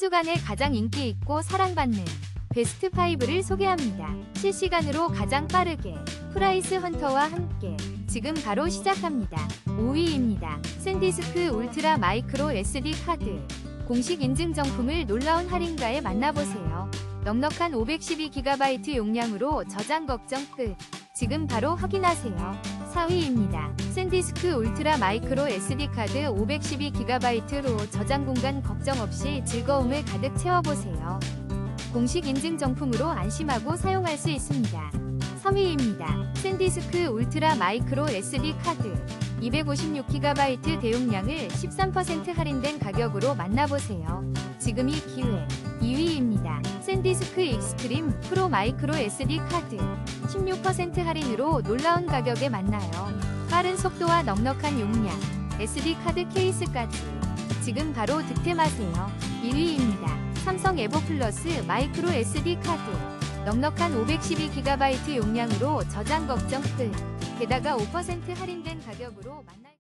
주간에 가장 인기 있고 사랑받는 베스트 5를 소개합니다. 실시간으로 가장 빠르게 프라이스 헌터와 함께 지금 바로 시작합니다. 5위입니다. 샌디스크 울트라 마이크로 SD 카드 공식 인증 정품을 놀라운 할인가에 만나보세요. 넉넉한 512GB 용량으로 저장 걱정 끝. 지금 바로 확인하세요. 4위입니다. 샌디스크 울트라 마이크로 SD카드 512GB로 저장 공간 걱정 없이 즐거움을 가득 채워보세요. 공식 인증 정품으로 안심하고 사용할 수 있습니다. 3위입니다. 샌디스크 울트라 마이크로 SD 카드 256GB 대용량을 13% 할인된 가격으로 만나보세요. 지금이 기회. 2위입니다. 샌디스크 익스트림 프로 마이크로 SD 카드 16% 할인으로 놀라운 가격에 만나요. 빠른 속도와 넉넉한 용량, SD 카드 케이스까지 지금 바로 득템하세요. 1위입니다. 삼성 에버 플러스 마이크로 SD 카드 넉넉한 512GB 용량으로 저장 걱정 끝. 게다가 5% 할인된 가격으로 만날